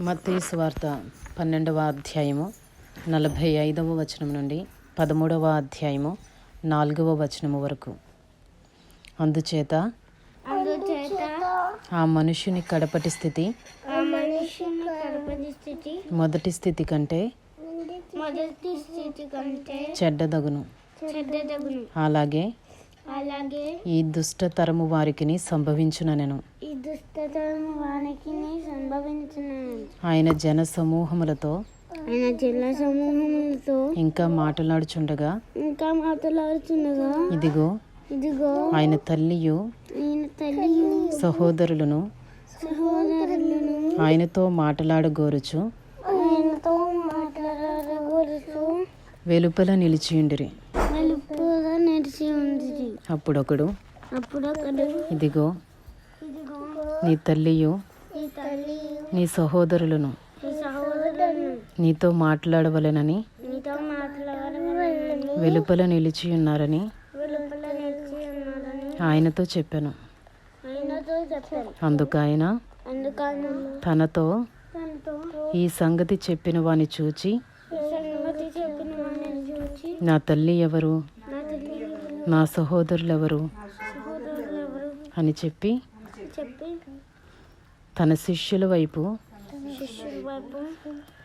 మత్తయి సువార్త పన్నెండవ అధ్యాయము నలభై ఐదవ వచనం నుండి పదమూడవ అధ్యాయము నాలుగవ వచనము వరకు. అందుచేత ఆ మనిషిని కడపటి స్థితి మొదటి స్థితి కంటే చెడ్డదగును. అలాగే అలాగే ఈ దుష్టతరము వారికిని సంభవించుననెను. ఈ దుష్టతరం వానికి సంభవించిన ఆయన జన సమూహములతో ఆయన జిల్లా సమూహములతో ఇంకా మాట్లాడుచుండగా ఇంకా మాట్లాడుతుండగా ఇదిగో ఇదిగో ఆయన తల్లియు ఆయన తల్లి సహోదరులను సహోదరులను ఆయనతో మాట్లాడగోరుచు ఆయనతో మాట్లాడగలుగుతూ వెలుపల నిలిచియుండిరి. అప్పుడొకడు. ఇదిగో నీ తల్లియు నీ సహోదరులను. నీతో మాట్లాడవలెనని వెలుపల నిలిచి ఉన్నారని ఆయనతో చెప్పాను. అందుకని తనతో ఈ సంగతి చెప్పిన వాని చూచి నా తల్లి ఎవరు? నా సహోదరులెవరు అని చెప్పి తన శిష్యుల వైపు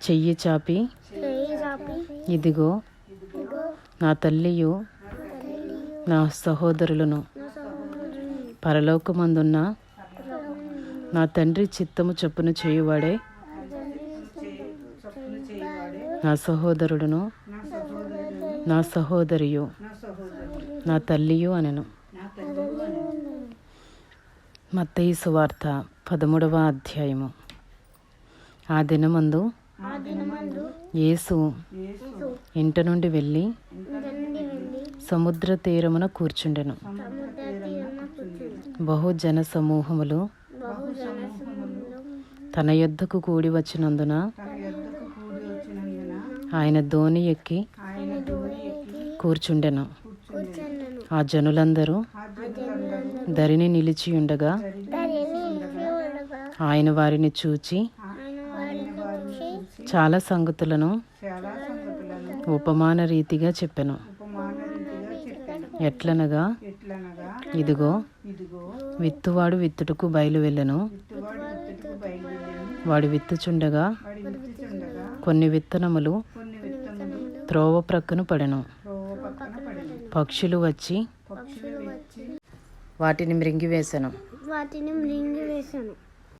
చెయ్యి చాపి ఇదిగో నా తల్లియు నా సహోదరులను పరలోకమందున్న నా తండ్రి చిత్తము చొప్పున చేయువాడే నా సహోదరుడును నా సహోదరియు నా తల్లియు అనెను. మత్తయి సువార్త పదమూడవ అధ్యాయము. ఆ దినమందు యేసు ఇంట నుండి వెళ్ళి సముద్ర తీరమున కూర్చుండెను. బహుజన సమూహములు తన యొద్దకు కూడి వచ్చినందున ఆయన ధోని ఎక్కి కూర్చుండెను. ఆ జనులందరూ ధరిని నిలిచి ఉండగా ఆయన వారిని చూచి చాలా సంగతులను ఉపమాన రీతిగా చెప్పెను. ఎట్లనగా ఇదిగో విత్తువాడు విత్తుటకు బయలు వెళ్ళెను. వాడు విత్తుచుండగా కొన్ని విత్తనములు త్రోవ ప్రక్కన పడెను. పక్షులు వచ్చి వాటిని మృంగివేశను వాటిని మృంగి వేశాను